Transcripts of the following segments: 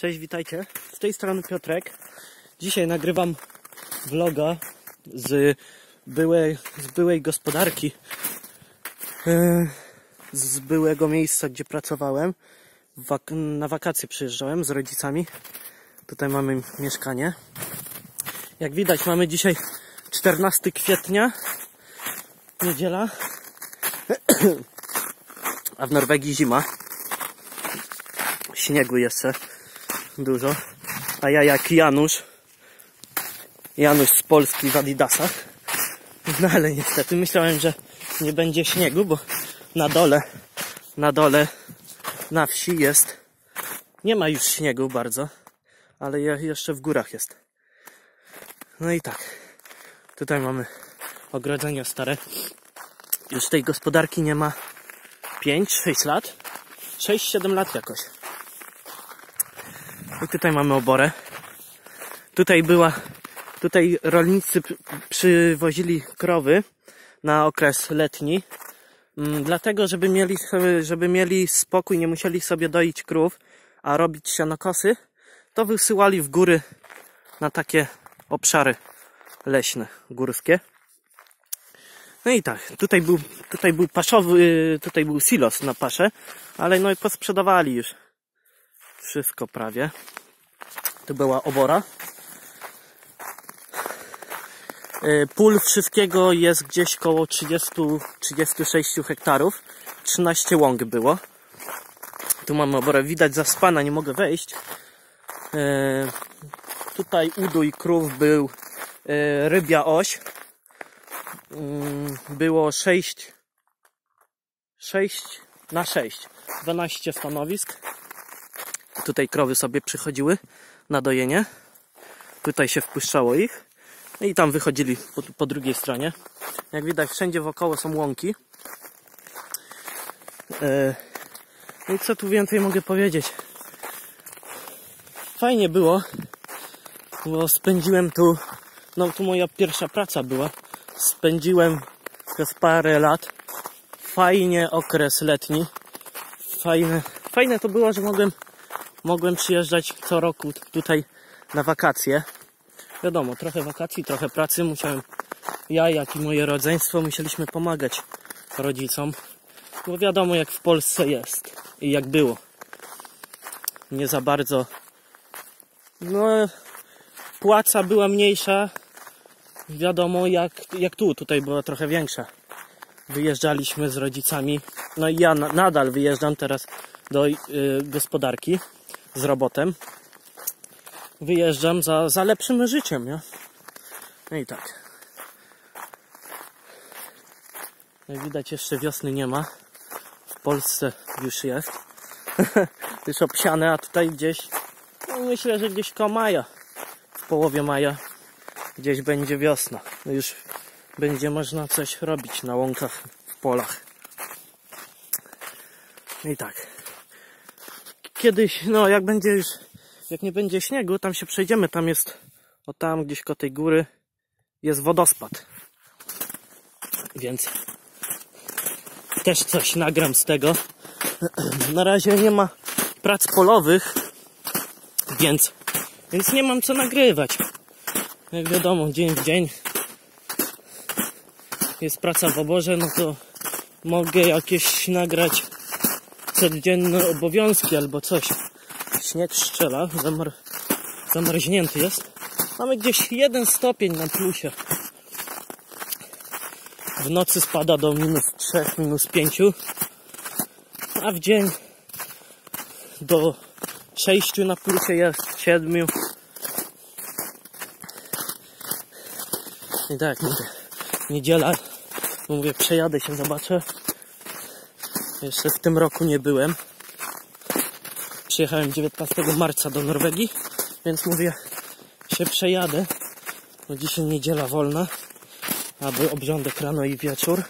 Cześć, witajcie. Z tej strony Piotrek. Dzisiaj nagrywam vloga z byłej, z byłej gospodarki, e, z byłego miejsca, gdzie pracowałem. Na wakacje przyjeżdżałem z rodzicami. Tutaj mamy mieszkanie. Jak widać, mamy dzisiaj 14 kwietnia, niedziela, a w Norwegii zima. Śniegu jeszcze dużo. A ja jak Janusz, Janusz z Polski w Adidasach. No ale niestety myślałem, że nie będzie śniegu, bo na dole, na dole, na wsi jest, nie ma już śniegu bardzo, ale je- jeszcze w górach jest. No i tak, tutaj mamy ogrodzenie stare. Już tej gospodarki nie ma 5-6 lat. 6-7 lat jakoś. I tutaj mamy oborę. Tutaj była, tutaj rolnicy przywozili krowy na okres letni. Mm, Dlatego, żeby mieli, żeby mieli spokój, nie musieli sobie doić krów, a robić sianokosy, to wysyłali w góry na takie obszary leśne, górskie. No i tak, tutaj był, tutaj był paszowy, tutaj był silos na paszę, ale no i posprzedawali już wszystko prawie. To była obora. E, Pól wszystkiego jest gdzieś koło 30-36 hektarów. 13 łąk było. Tu mamy oborę. Widać zaspana, nie mogę wejść. E, Tutaj udój krów był e, rybia oś. Mm, Było 6 6 na 6. 12 stanowisk. Tutaj krowy sobie przychodziły na dojenie. Tutaj się wpuszczało ich. No i tam wychodzili po, po drugiej stronie. Jak widać, wszędzie wokoło są łąki. E, No i co tu więcej mogę powiedzieć? Fajnie było, bo spędziłem tu, no tu moja pierwsza praca była. Spędziłem przez parę lat. Fajnie okres letni. Fajne, fajne to było, że mogłem mogłem przyjeżdżać co roku tutaj na wakacje. Wiadomo, trochę wakacji, trochę pracy. Musiałem, ja jak i moje rodzeństwo, musieliśmy pomagać rodzicom. Bo wiadomo, jak w Polsce jest i jak było. Nie za bardzo. No, płaca była mniejsza. Wiadomo, jak, jak tu, tutaj była trochę większa. Wyjeżdżaliśmy z rodzicami. No i ja na, nadal wyjeżdżam teraz do y, gospodarki z robotem. Wyjeżdżam za, za lepszym życiem, nie? No i tak. Jak widać jeszcze wiosny nie ma. W Polsce już jest. już obsiane, a tutaj gdzieś, no myślę, że gdzieś koło maja, w połowie maja, gdzieś będzie wiosna. No już będzie można coś robić na łąkach, w polach. No i tak kiedyś, no jak będzie już, jak nie będzie śniegu, tam się przejdziemy, tam jest, o tam gdzieś koło tej góry jest wodospad. Więc też coś nagram z tego. Na razie nie ma prac polowych, więc, więc nie mam co nagrywać. Jak wiadomo, dzień w dzień jest praca w oborze, no to mogę jakieś nagrać codzienne obowiązki albo coś. Śnieg strzela, zamar zamarznięty jest. Mamy gdzieś jeden stopień na plusie. W nocy spada do minus 3, minus 5, a w dzień do 6 na plusie jest 7. I tak, mówię, niedziela, mówię, przejadę się, zobaczę. Jeszcze w tym roku nie byłem. Przyjechałem 19 marca do Norwegii, więc mówię, się przejadę. Bo dzisiaj niedziela wolna, aby obrządek rano i wieczór.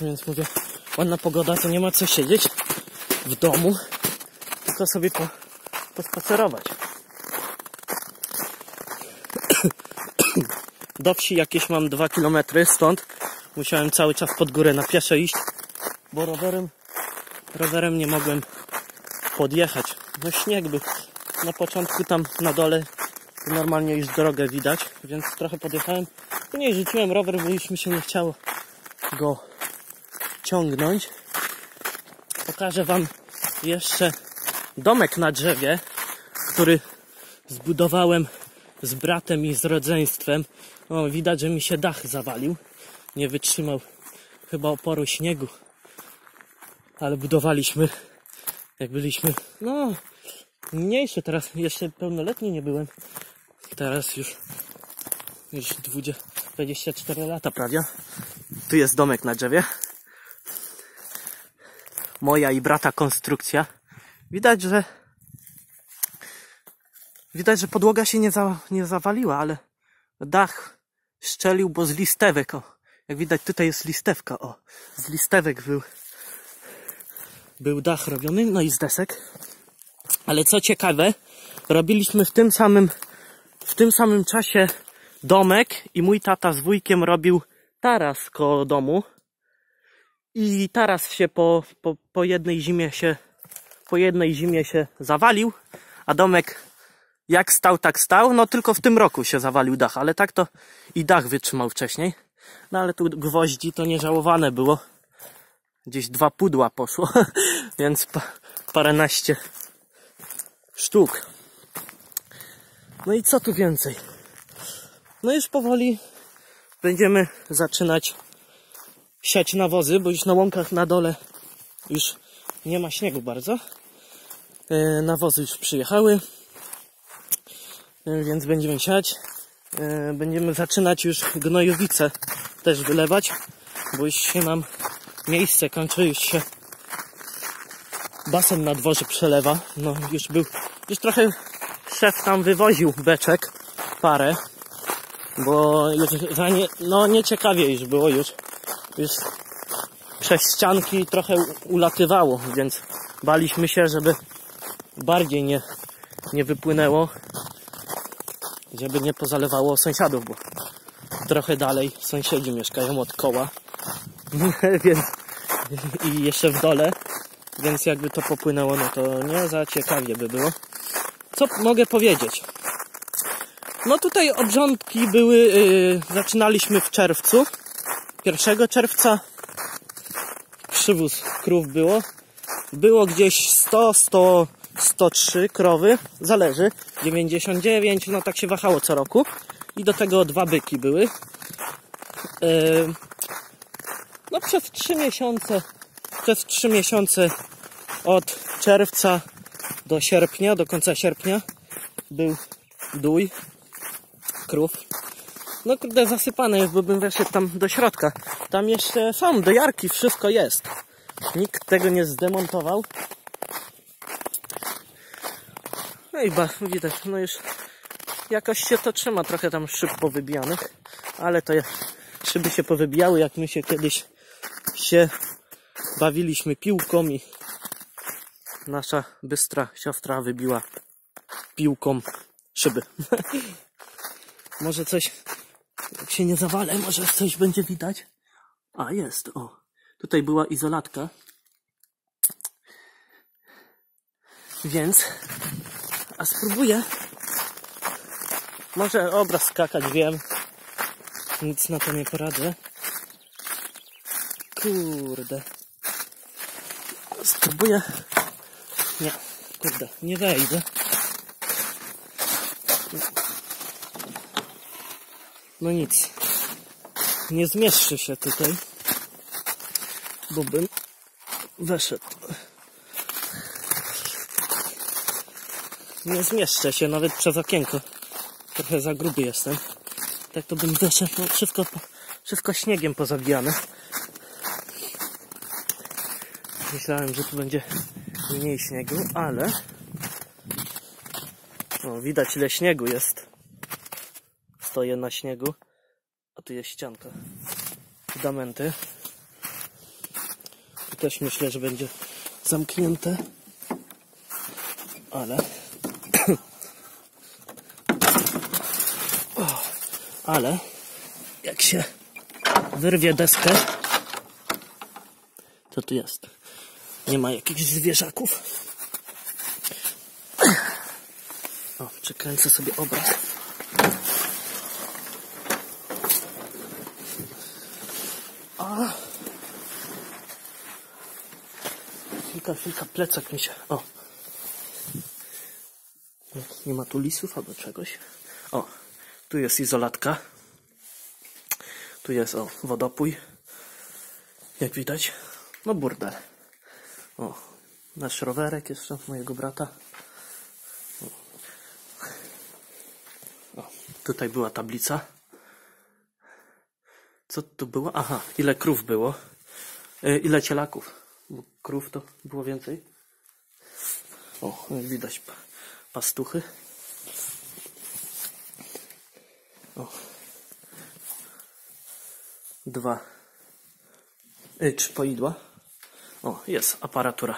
Więc mówię, ładna pogoda, to nie ma co siedzieć w domu, tylko sobie po, pospacerować. Do wsi jakieś mam 2 km stąd. Musiałem cały czas pod górę na pieszo iść, bo rowerem, rowerem nie mogłem podjechać. No śnieg był. na początku tam na dole normalnie już drogę widać, więc trochę podjechałem. Później rzuciłem rower, bo już mi się nie chciało go ciągnąć. Pokażę Wam jeszcze domek na drzewie, który zbudowałem z bratem i z rodzeństwem. O, widać, że mi się dach zawalił. Nie wytrzymał chyba oporu śniegu. Ale budowaliśmy, jak byliśmy, no, mniejszy. Teraz jeszcze pełnoletni nie byłem. Teraz już, już 20, 24 lata prawie. Tu jest domek na drzewie. Moja i brata konstrukcja. Widać, że widać, że podłoga się nie, za, nie zawaliła, ale dach szczelił, bo z listewek, o. Jak widać, tutaj jest listewka, o. Z listewek był, był dach robiony, no i z desek. Ale co ciekawe, robiliśmy w tym samym, w tym samym czasie domek i mój tata z wujkiem robił taras koło domu. I taras się po, po, po jednej zimie się, po jednej zimie się zawalił, a domek jak stał, tak stał. No tylko w tym roku się zawalił dach, ale tak to i dach wytrzymał wcześniej. No ale tu gwoździ to nieżałowane było. Gdzieś dwa pudła poszło, więc pa, paręnaście sztuk. No i co tu więcej? No już powoli będziemy zaczynać siać nawozy, bo już na łąkach na dole już nie ma śniegu bardzo. E, nawozy już przyjechały, e, więc będziemy siać. E, będziemy zaczynać już gnojowice też wylewać, bo już się nam miejsce kończy, już się basen na dworze przelewa. No już był, już trochę szef tam wywoził beczek, parę, bo już nie, no nieciekawie już było już, już przez ścianki trochę ulatywało, więc baliśmy się, żeby bardziej nie, nie wypłynęło, żeby nie pozalewało sąsiadów, bo trochę dalej sąsiedzi mieszkają od koła, więc i jeszcze w dole, więc jakby to popłynęło, no to nie za ciekawie by było. Co mogę powiedzieć? No tutaj obrządki były, yy, zaczynaliśmy w czerwcu. 1 czerwca przywóz krów było. Było gdzieś 100, 100, 103 krowy, zależy. 99, no tak się wahało co roku. I do tego dwa byki były. Yy, no przez 3 miesiące, przez 3 miesiące od czerwca do sierpnia, do końca sierpnia był dój krów. No kurde, zasypane jest, bo bym weszedł tam do środka. Tam jeszcze są dojarki, wszystko jest. Nikt tego nie zdemontował. No i ba, widać, no już jakoś się to trzyma, trochę tam szyb powybijanych, ale to szyby się powybijały, jak my się kiedyś się bawiliśmy piłką i nasza bystra siostra wybiła piłką szyby. może coś, jak się nie zawalę, może coś będzie widać. A jest, o. Tutaj była izolatka. Więc, a spróbuję. Może obraz skakać, wiem. Nic na to nie poradzę. Kurde. Spróbuję. Nie, kurde, nie wejdę. No nic. Nie zmieszczę się tutaj. Bo bym weszedł. Nie zmieszczę się nawet przez okienko. Trochę za gruby jestem. Tak to bym weszedł. No wszystko, wszystko śniegiem pozabijane. Myślałem, że tu będzie mniej śniegu, ale widać ile śniegu jest. Stoję na śniegu, a tu jest ścianka. Fundamenty. Tu też myślę, że będzie zamknięte, ale o, ale jak się wyrwie deskę, to tu jest. Nie ma jakichś zwierzaków. O, przekręcę sobie obraz. A. Chwilka, chwilka, plecak mi się... O. Nie, ma tu lisów albo czegoś. O, tu jest izolatka. Tu jest, o, wodopój. Jak widać. No burdel. O, nasz rowerek jeszcze mojego brata. O, tutaj była tablica. Co tu było? Aha, ile krów było? E, ile cielaków? Bo krów to było więcej. O, widać pa- pastuchy. O. Dwa. Y, trzy poidła. O, jest aparatura.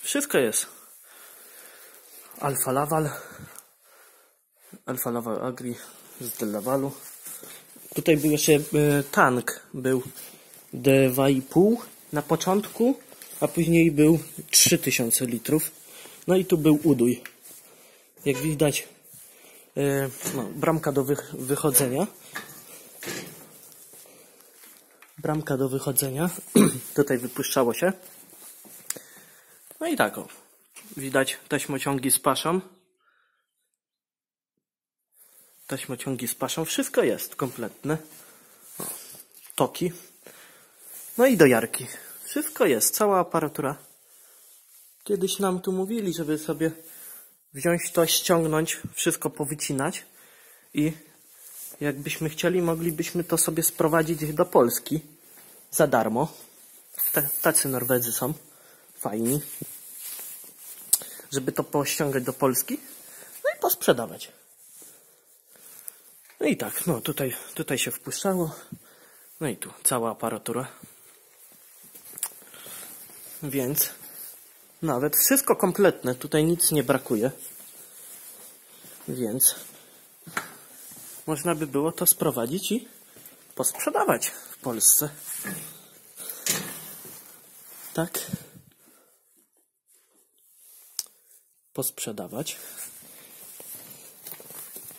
Wszystko jest. Alfa Laval. Alfa Laval Agri z Delawalu. Tutaj był jeszcze e, tank. Był 2,5 na początku, a później był 3000 litrów. No i tu był udój. Jak widać, e, no, bramka do wych- wychodzenia. Bramka do wychodzenia. Tutaj wypuszczało się. No i tak o. Widać taśmociągi z paszą. Taśmociągi z paszą. Wszystko jest kompletne. O, toki. No i dojarki. Wszystko jest. Cała aparatura. Kiedyś nam tu mówili, żeby sobie wziąć to, ściągnąć, wszystko powycinać i jakbyśmy chcieli, moglibyśmy to sobie sprowadzić do Polski za darmo. Ta- Tacy Norwedzy są. Fajni. Żeby to pościągać do Polski. No i posprzedawać. No i tak, no tutaj, tutaj się wpuszczało. No i tu cała aparatura. Więc nawet wszystko kompletne. Tutaj nic nie brakuje. Więc można by było to sprowadzić i posprzedawać w Polsce. Tak. Posprzedawać.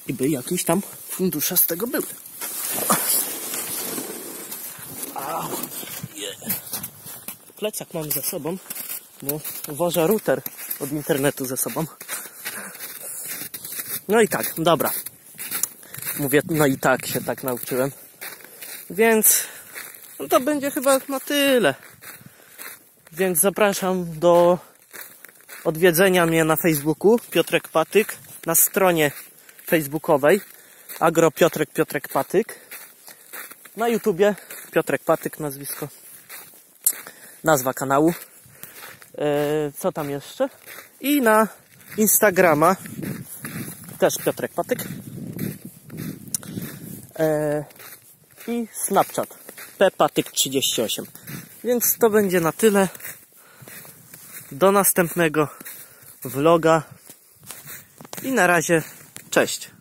I by jakieś tam fundusze z tego były. Au. Plecak mam ze sobą, bo wożę router od internetu ze sobą. No i tak, dobra. Mówię, no i tak się tak nauczyłem. Więc no to będzie chyba na tyle. Więc zapraszam do odwiedzenia mnie na Facebooku Piotrek Patyk, na stronie facebookowej Agro Piotrek Piotrek Patyk. Na YouTubie Piotrek Patyk nazwisko. Nazwa kanału. E, co tam jeszcze? I na Instagrama też Piotrek Patyk. E, I Snapchat ppatyk38. Więc to będzie na tyle. Do następnego vloga. I na razie cześć.